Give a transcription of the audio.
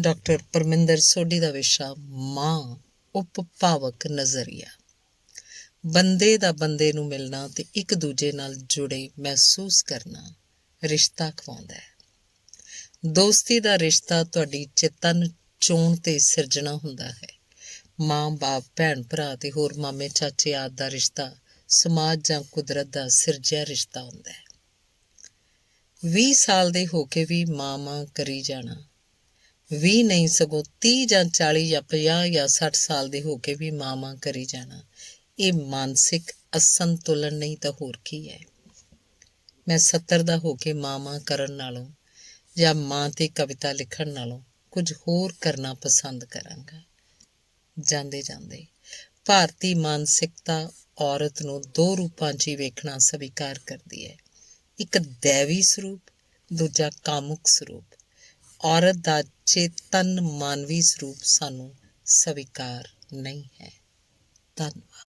Doctor Parminder Sodhi ਦਾ ਵਿਸ਼ਾ, ਮਾਂ ਉਪਭਾਵਕ ਨਜ਼ਰੀਆ। ਬੰਦੇ ਦਾ ਬੰਦੇ ਨੂੰ ਮਿਲਣਾ ਤੇ ਇੱਕ ਦੂਜੇ ਨਾਲ ਜੁੜੇ ਮਹਿਸੂਸ ਕਰਨਾ ਰਿਸ਼ਤਾ ਖਵਾਉਂਦਾ ਹੈ। ਦੋਸਤੀ ਦਾ ਰਿਸ਼ਤਾ ਤੁਹਾਡੀ ਚੇਤਨ ਚੋਣ ਤੇ ਸਿਰਜਣਾ ਹੁੰਦਾ ਹੈ। ਮਾਂ, ਬਾਪ, ਭੈਣ, ਭਰਾ ਤੇ ਹੋਰ ਮਾਮੇ, ਚਾਚੇ ਆਦਿ ਦਾ ਰਿਸ਼ਤਾ ਸਮਾਜ ਜਾਂ ਕੁਦਰਤ ਦਾ ਸਿਰਜਿਆ ਰਿਸ਼ਤਾ ਹੁੰਦਾ ਹੈ। 20 ਸਾਲ ਦੇ ਹੋ ਕੇ ਵੀ ਮਾਂ ਮਾਂ ਕਰੀ ਜਾਣਾ 20 ਨਹੀਂ ਸਗੋਂ 30 ਜਾਂ 40 ਜਾਂ 50 ਜਾਂ 60 ਸਾਲ ਦੇ ਹੋ ਕੇ ਵੀ ਮਾਂ ਮਾਂ ਕਰੀ ਜਾਣਾ। ਇਹ ਮਾਨਸਿਕ ਅਸੰਤੁਲਨ ਨਹੀਂ ਤਾਂ ਹੋਰ ਕੀ ਹੈ। ਮੈਂ 70 ਦਾ ਹੋ ਕੇ ਮਾਂ ਮਾਂ ਕਰਨ ਨਾਲੋਂ ਜਾਂ ਮਾਂ ਤੇ ਕਵਿਤਾ ਲਿਖਣ ਨਾਲੋਂ ਕੁਝ ਹੋਰ ਕਰਨਾ ਪਸੰਦ ਕਰਾਂਗਾ। ਜਾਂਦੇ ਜਾਂਦੇ ਭਾਰਤੀ ਮਾਨਸਿਕਤਾ ਔਰਤ ਨੂੰ ਦੋ ਰੂਪਾਂ 'ਚ ਹੀ ਵੇਖਣਾ ਸਵੀਕਾਰ ਕਰਦੀ ਹੈ। ਇੱਕ ਦੇਵੀ ਸਰੂਪ, ਦੂਜਾ ਕਾਮੁਕ ਸਰੂਪ। ਔਰਤ ਦਾ ਚੇਤਨ ਮਾਨਵੀ ਸਰੂਪ ਸਾਨੂੰ ਸਵੀਕਾਰ ਨਹੀਂ ਹੈ। ਧੰਨਵਾਦ।